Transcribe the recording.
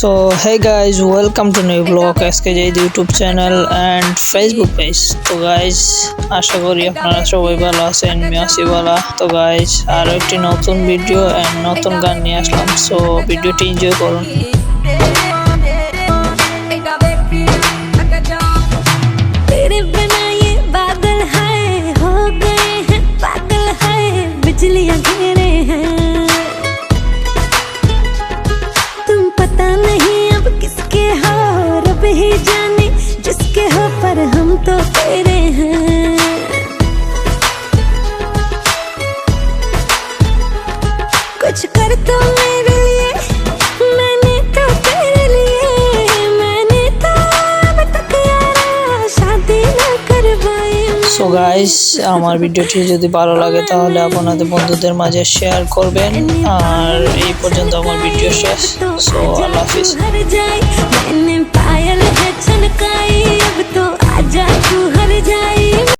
So hey guys welcome to new blog SK Zaid YouTube channel and Facebook page তো guys আশা করি আপনারা সবাই ভালো আছেন মিয়াসিওয়ালা তো গাইজ আরও একটি নতুন ভিডিও অ্যান্ড নতুন গান নিয়ে আসলাম। সো ভিডিওটি এনজয় করুন। जिसके हो पर हम तो तेरे हैं कुछ कर तो मेरे लिए मैंने तो तेरे लिए मैंने तो अब तक यारा शादी न करवाई সো গাইজ আমার ভিডিওটি যদি ভালো লাগে তাহলে আপনাদের বন্ধুদের মাঝে শেয়ার করবেন আর এই পর্যন্ত আমার ভিডিও শেষ সো আল্লাহ হাফিজ